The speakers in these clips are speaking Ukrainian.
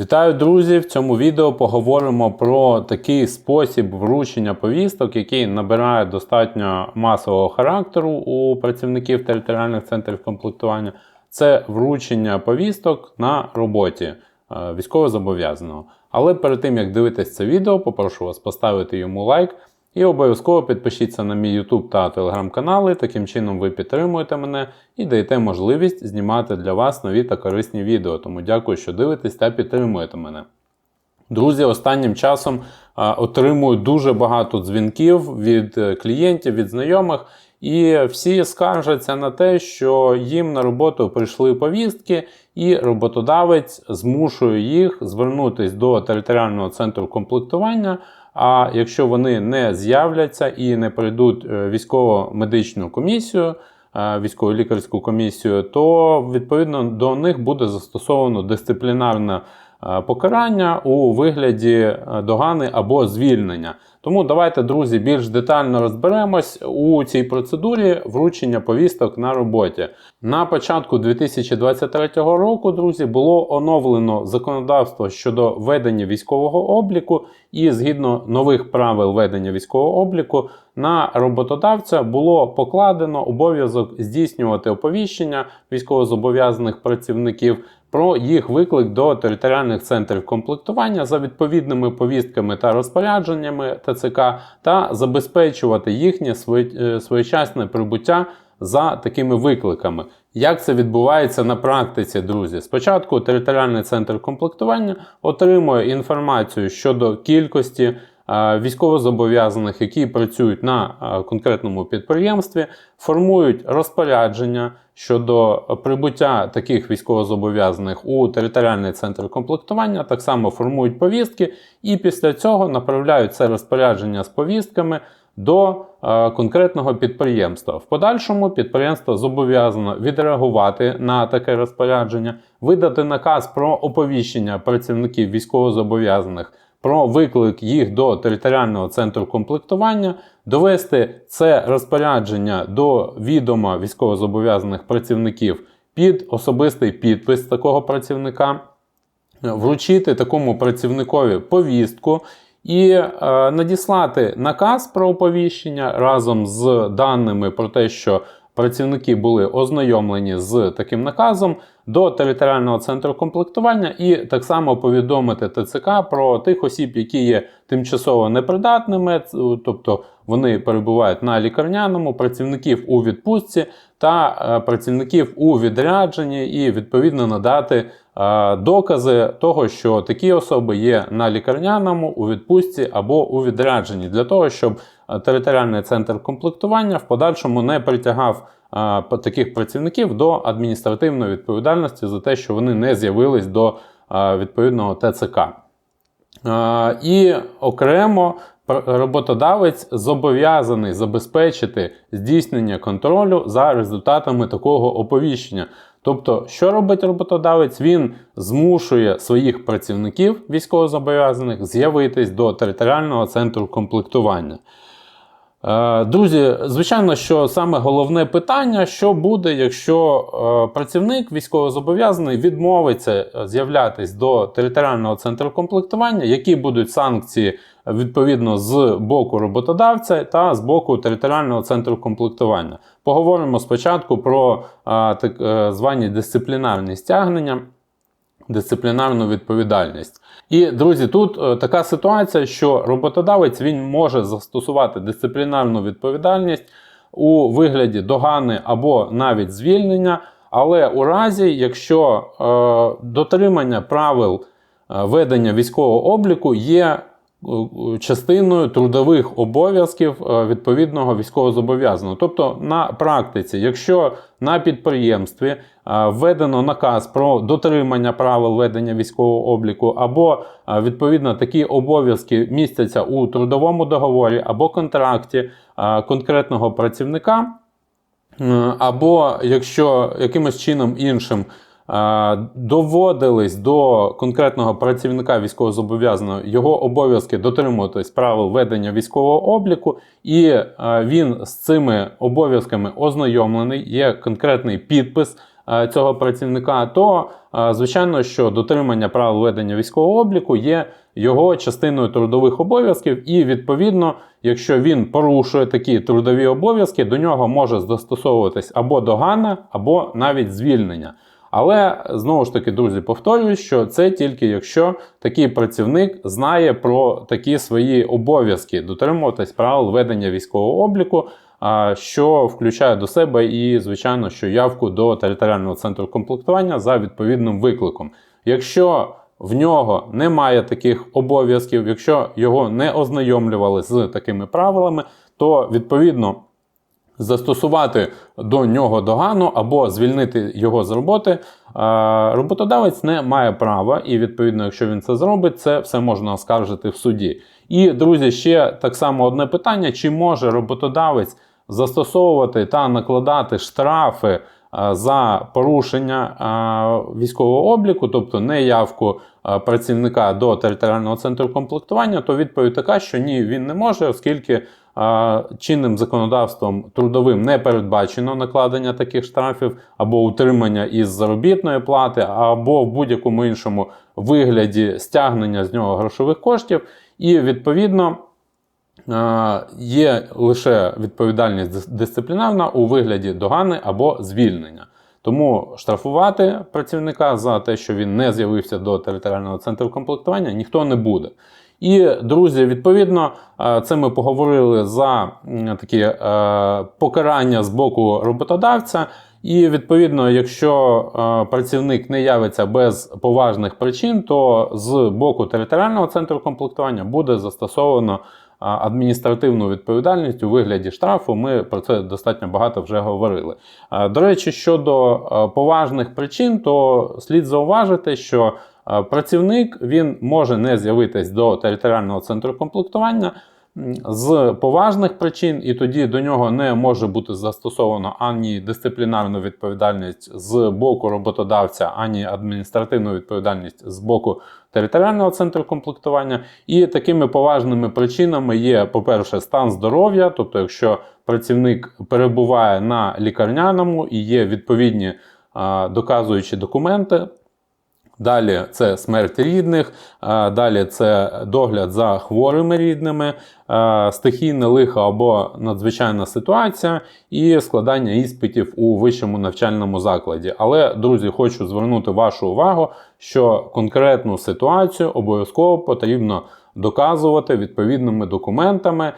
Вітаю, друзі! В цьому відео поговоримо про такий спосіб вручення повісток, який набирає достатньо масового характеру у працівників територіальних центрів комплектування. Це вручення повісток на роботі військово військовозобов'язаного. Але перед тим як дивитись це відео, попрошу вас поставити йому лайк і обов'язково підпишіться на мій YouTube та Telegram канали. Таким чином ви підтримуєте мене і даєте можливість знімати для вас нові та корисні відео. Тому дякую, що дивитесь та підтримуєте мене. Друзі, останнім часом а, отримую дуже багато дзвінків від е, клієнтів, від знайомих, і всі скаржаться на те, що їм на роботу прийшли повістки, і роботодавець змушує їх звернутися до територіального центру комплектування. А якщо вони не з'являться і не пройдуть е, військово-медичну комісію, е, військово-лікарську комісію, то відповідно до них буде застосовано дисциплінарне е, покарання у вигляді е, догани або звільнення. Тому давайте, друзі, більш детально розберемось у цій процедурі вручення повісток на роботі. На початку 2023 року, друзі, було оновлено законодавство щодо ведення військового обліку, і згідно нових правил ведення військового обліку, на роботодавця було покладено обов'язок здійснювати оповіщення військовозобов'язаних працівників про їх виклик до територіальних центрів комплектування за відповідними повістками та розпорядженнями ТЦК та забезпечувати їхнє своє- своєчасне прибуття за такими викликами. Як це відбувається на практиці, друзі? Спочатку територіальний центр комплектування отримує інформацію щодо кількості е, військовозобов'язаних, які працюють на конкретному підприємстві, формують розпорядження щодо прибуття таких військовозобов'язаних у територіальний центр комплектування, так само формують повістки, і після цього направляють це розпорядження з повістками до е, конкретного підприємства. В подальшому підприємство зобов'язано відреагувати на таке розпорядження, видати наказ про оповіщення працівників військовозобов'язаних про виклик їх до територіального центру комплектування, довести це розпорядження до відома військовозобов'язаних працівників під особистий підпис такого працівника, вручити такому працівникові повістку і е, надіслати наказ про оповіщення разом з даними про те, що працівники були ознайомлені з таким наказом до територіального центру комплектування, і так само повідомити ТЦК про тих осіб, які є тимчасово непридатними, тобто вони перебувають на лікарняному, працівників у відпустці та е, працівників у відрядженні, і відповідно надати е, докази того, що такі особи є на лікарняному, у відпустці або у відрядженні, для того, щоб е, територіальний центр комплектування в подальшому не притягав таких працівників до адміністративної відповідальності за те, що вони не з'явились до відповідного ТЦК. І окремо роботодавець зобов'язаний забезпечити здійснення контролю за результатами такого оповіщення. Тобто, що робить роботодавець? Він змушує своїх працівників військовозобов'язаних з'явитись до територіального центру комплектування. Е, Друзі, звичайно, що саме головне питання, що буде, якщо е, працівник військовозобов'язаний відмовиться е, з'являтись до територіального центру комплектування, які будуть санкції відповідно з боку роботодавця та з боку територіального центру комплектування. Поговоримо спочатку про так звані дисциплінарні стягнення дисциплінарну відповідальність. І друзі, тут е, така ситуація, що роботодавець він може застосувати дисциплінарну відповідальність у вигляді догани або навіть звільнення, але у разі, якщо е, дотримання правил е, ведення військового обліку є е, частиною трудових обов'язків відповідного військовозобов'язаного. Тобто на практиці, якщо на підприємстві введено наказ про дотримання правил ведення військового обліку, або е, відповідно такі обов'язки містяться у трудовому договорі або контракті е, конкретного працівника, Е, або якщо якимось чином іншим е, доводились до конкретного працівника військовозобов'язаного його обов'язки дотримуватись правил ведення військового обліку, і е, він з цими обов'язками ознайомлений, є конкретний підпис е, цього працівника, то е, звичайно, що дотримання правил ведення військового обліку є його частиною трудових обов'язків, і відповідно, якщо він порушує такі трудові обов'язки, до нього може застосовуватись або догана, або навіть звільнення. Але знову ж таки, друзі, повторюю, що це тільки якщо такий працівник знає про такі свої обов'язки дотримуватись правил ведення військового обліку, що включає до себе і, звичайно, що явку до територіального центру комплектування за відповідним викликом. Якщо в нього немає таких обов'язків, якщо його не ознайомлювали з такими правилами, то відповідно застосувати до нього догану або звільнити його з роботи, роботодавець не має права, і відповідно, якщо він це зробить, це все можна оскаржити в суді. І, друзі, ще так само одне питання: чи може роботодавець застосовувати та накладати штрафи за порушення військового обліку, тобто неявку працівника до територіального центру комплектування, то відповідь така, що ні, він не може, оскільки чинним законодавством трудовим не передбачено накладення таких штрафів або утримання із заробітної плати, або в будь-якому іншому вигляді стягнення з нього грошових коштів, і відповідно. Е, Є лише відповідальність дисциплінарна у вигляді догани або звільнення. Тому штрафувати працівника за те, що він не з'явився до територіального центру комплектування, ніхто не буде. І, друзі, відповідно, е, це ми поговорили за такі е, покарання з боку роботодавця. І відповідно, якщо працівник не явиться без поважних причин, то з боку територіального центру комплектування буде застосовано адміністративну відповідальність у вигляді штрафу. Ми про це достатньо багато вже говорили. До речі, щодо поважних причин, то слід зауважити, що працівник він може не з'явитись до територіального центру комплектування. З поважних причин, і тоді до нього не може бути застосовано ані дисциплінарну відповідальність з боку роботодавця, ані адміністративну відповідальність з боку територіального центру комплектування. І такими поважними причинами є, по-перше, стан здоров'я, тобто, якщо працівник перебуває на лікарняному і є відповідні а, доказуючі документи. Далі це смерть рідних, далі це догляд за хворими рідними, стихійне лихо або надзвичайна ситуація і складання іспитів у вищому навчальному закладі. Але, друзі, хочу звернути вашу увагу, що конкретну ситуацію обов'язково потрібно доказувати відповідними документами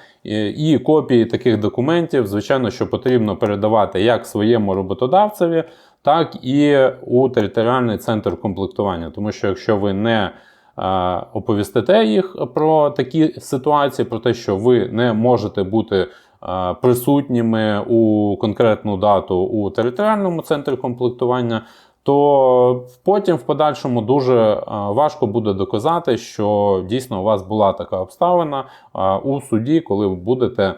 і, копії таких документів, звичайно, що потрібно передавати як своєму роботодавцеві, так і у територіальний центр комплектування. Тому що якщо ви не е, оповістите їх про такі ситуації, про те, що ви не можете бути е, присутніми у конкретну дату у територіальному центрі комплектування, то потім в подальшому дуже е, важко буде доказати, що дійсно у вас була така обставина у суді, коли ви будете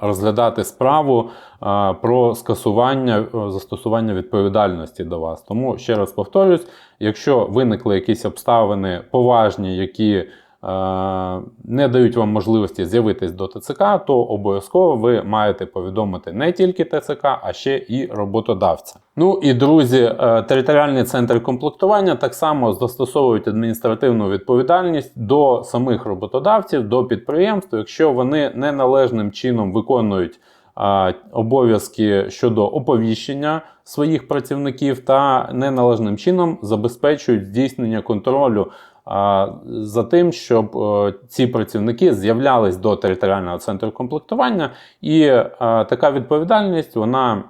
розглядати справу е, про скасування е, застосування відповідальності до вас. Тому ще раз повторюсь: якщо виникли якісь обставини поважні, які е, не дають вам можливості з'явитись до ТЦК, то обов'язково ви маєте повідомити не тільки ТЦК, а ще і роботодавця. Ну і друзі, е, територіальний центр комплектування так само застосовують адміністративну відповідальність до самих роботодавців, до підприємств, якщо вони неналежним чином виконують обов'язки щодо оповіщення своїх працівників та неналежним чином забезпечують здійснення контролю за тим, щоб е, ці працівники з'являлись до територіального центру комплектування, і е, така відповідальність вона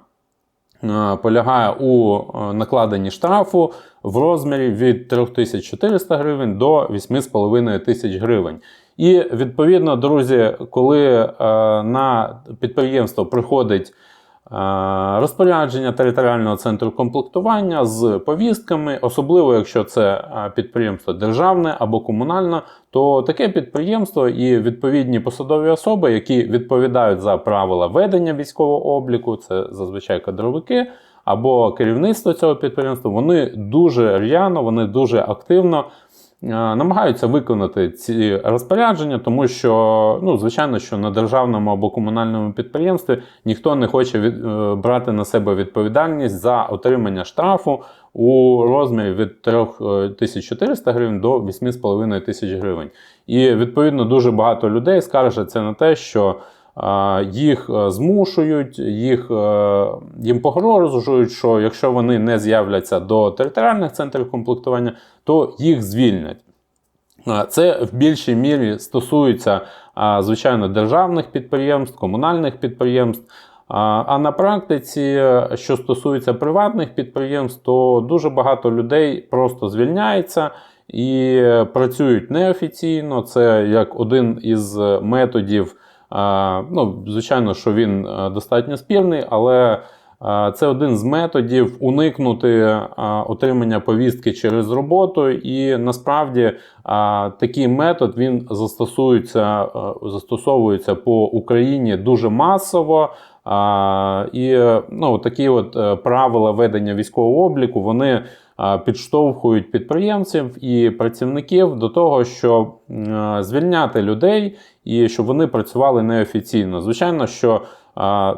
е, полягає у накладенні штрафу в розмірі від 3400 гривень до 8,5 тисяч гривень. І відповідно, друзі, коли на підприємство приходить розпорядження територіального центру комплектування з повістками, особливо якщо це е, підприємство державне або комунальне, то таке підприємство і відповідні посадові особи, які відповідають за правила ведення військового обліку, це зазвичай кадровики. або керівництво цього підприємства, вони дуже р'яно, вони дуже активно. Е, Намагаються виконати ці розпорядження, тому що, ну, звичайно, що на державному або комунальному підприємстві ніхто не хоче від, е, брати на себе відповідальність за отримання штрафу у розмірі від 3400 гривень до 8500 тисяч гривень. І відповідно дуже багато людей скаржаться на те, що їх е, змушують, їх, е, їм погрожують, що якщо вони не з'являться до територіальних центрів комплектування, то їх звільнять. Це в більшій мірі стосується, звичайно, державних підприємств, комунальних підприємств. А а на практиці, що стосується приватних підприємств, то дуже багато людей просто звільняється і працюють неофіційно. Це як один із методів. Ну, звичайно, що він достатньо спірний, але це один з методів уникнути отримання повістки через роботу. І насправді такий метод він застосується, застосовується по Україні дуже масово. І ну, такі от е, правила ведення військового обліку вони підштовхують підприємців і працівників до того, щоб звільняти людей і щоб вони працювали неофіційно. Звичайно, що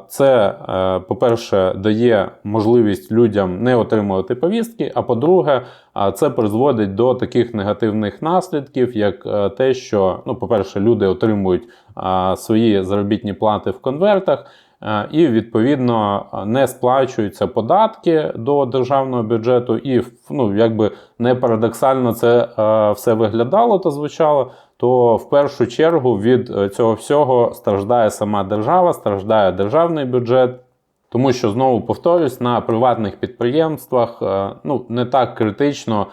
це, е, по-перше, дає можливість людям не отримувати повістки. А по-друге, це призводить до таких негативних наслідків, як е, те, що, ну, по-перше, люди отримують свої заробітні плати в конвертах. Е, І відповідно не сплачуються податки до державного бюджету, і ну, якби не парадоксально це е, все виглядало та звучало. То в першу чергу від е, цього всього страждає сама держава, страждає державний бюджет. Тому що знову повторюсь, на приватних підприємствах ну не так критично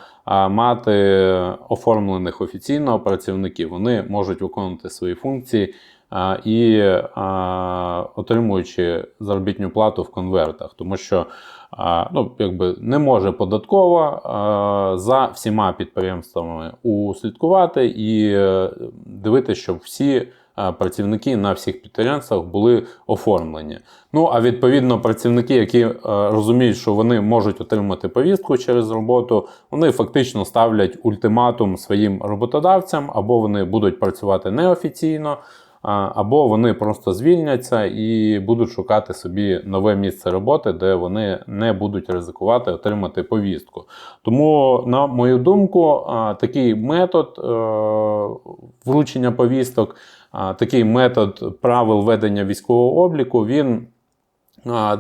мати оформлених офіційно працівників. Вони можуть виконувати свої функції і отримуючи заробітню плату в конвертах, тому що ну, якби не може податково за всіма підприємствами услідкувати і е, дивитися, щоб всі працівники на всіх підприємствах були оформлені. Ну а відповідно, працівники, які е, розуміють, що вони можуть отримати повістку через роботу, вони фактично ставлять ультиматум своїм роботодавцям, або вони будуть працювати неофіційно. Або вони просто звільняться і будуть шукати собі нове місце роботи, де вони не будуть ризикувати отримати повістку. Тому, на мою думку, такий метод е, вручення повісток, такий метод правил ведення військового обліку, він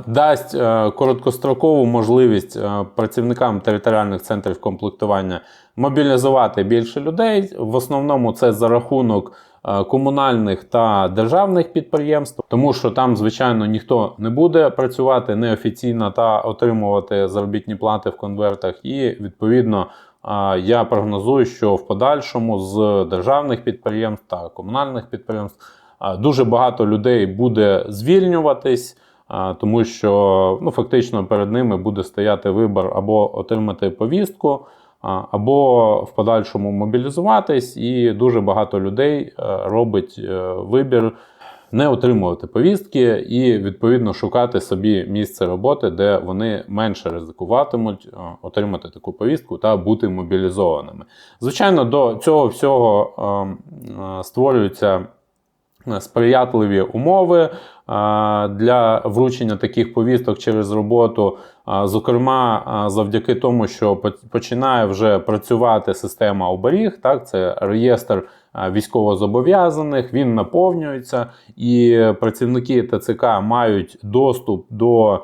дасть е, короткострокову можливість е, працівникам територіальних центрів комплектування мобілізувати більше людей. В основному це за рахунок комунальних та державних підприємств, тому що там, звичайно, ніхто не буде працювати неофіційно та отримувати заробітні плати в конвертах, і відповідно. Я прогнозую, що в подальшому з державних підприємств та комунальних підприємств дуже багато людей буде звільнюватись, тому що ну, фактично перед ними буде стояти вибір або отримати повістку, або в подальшому мобілізуватись, і дуже багато людей е, робить е, вибір не отримувати повістки і відповідно шукати собі місце роботи, де вони менше ризикуватимуть е, отримати таку повістку та бути мобілізованими. Звичайно, до цього всього е, е, створюються сприятливі умови е, для вручення таких повісток через роботу. Е, Зокрема, е, завдяки тому, що починає вже працювати система оберіг, так це реєстр е, військовозобов'язаних, він наповнюється, і працівники ТЦК мають доступ до е,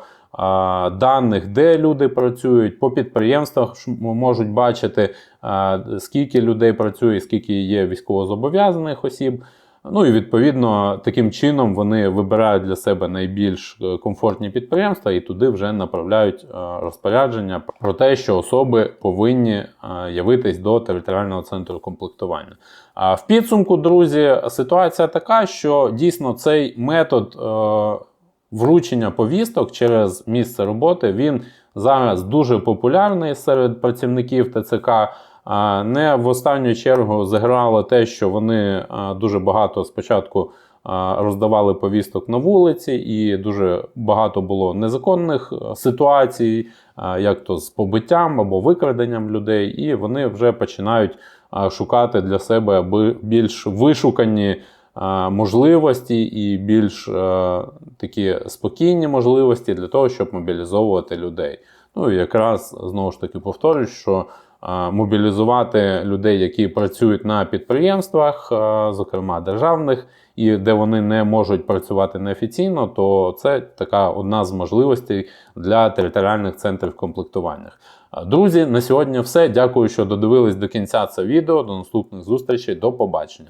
даних, де люди працюють, по підприємствах можуть бачити, е, скільки людей працює, скільки є військовозобов'язаних осіб. Ну і відповідно таким чином вони вибирають для себе найбільш е, комфортні підприємства і туди вже направляють е, розпорядження про те, що особи повинні е, явитись до територіального центру комплектування. А в підсумку, друзі, ситуація така, що дійсно цей метод вручення повісток через місце роботи він зараз дуже популярний серед працівників ТЦК. Не в останню чергу заграло те, що вони дуже багато спочатку роздавали повісток на вулиці, і дуже багато було незаконних ситуацій, як то з побиттям або викраденням людей, і вони вже починають шукати для себе більш вишукані можливості і більш такі спокійні можливості для того, щоб мобілізовувати людей. Ну і якраз знову ж таки повторюю, що мобілізувати людей, які працюють на підприємствах, зокрема державних, і де вони не можуть працювати неофіційно, то це така одна з можливостей для територіальних центрів комплектування. Друзі, на сьогодні все. Дякую, що додивились до кінця це відео. До наступних зустрічей. До побачення.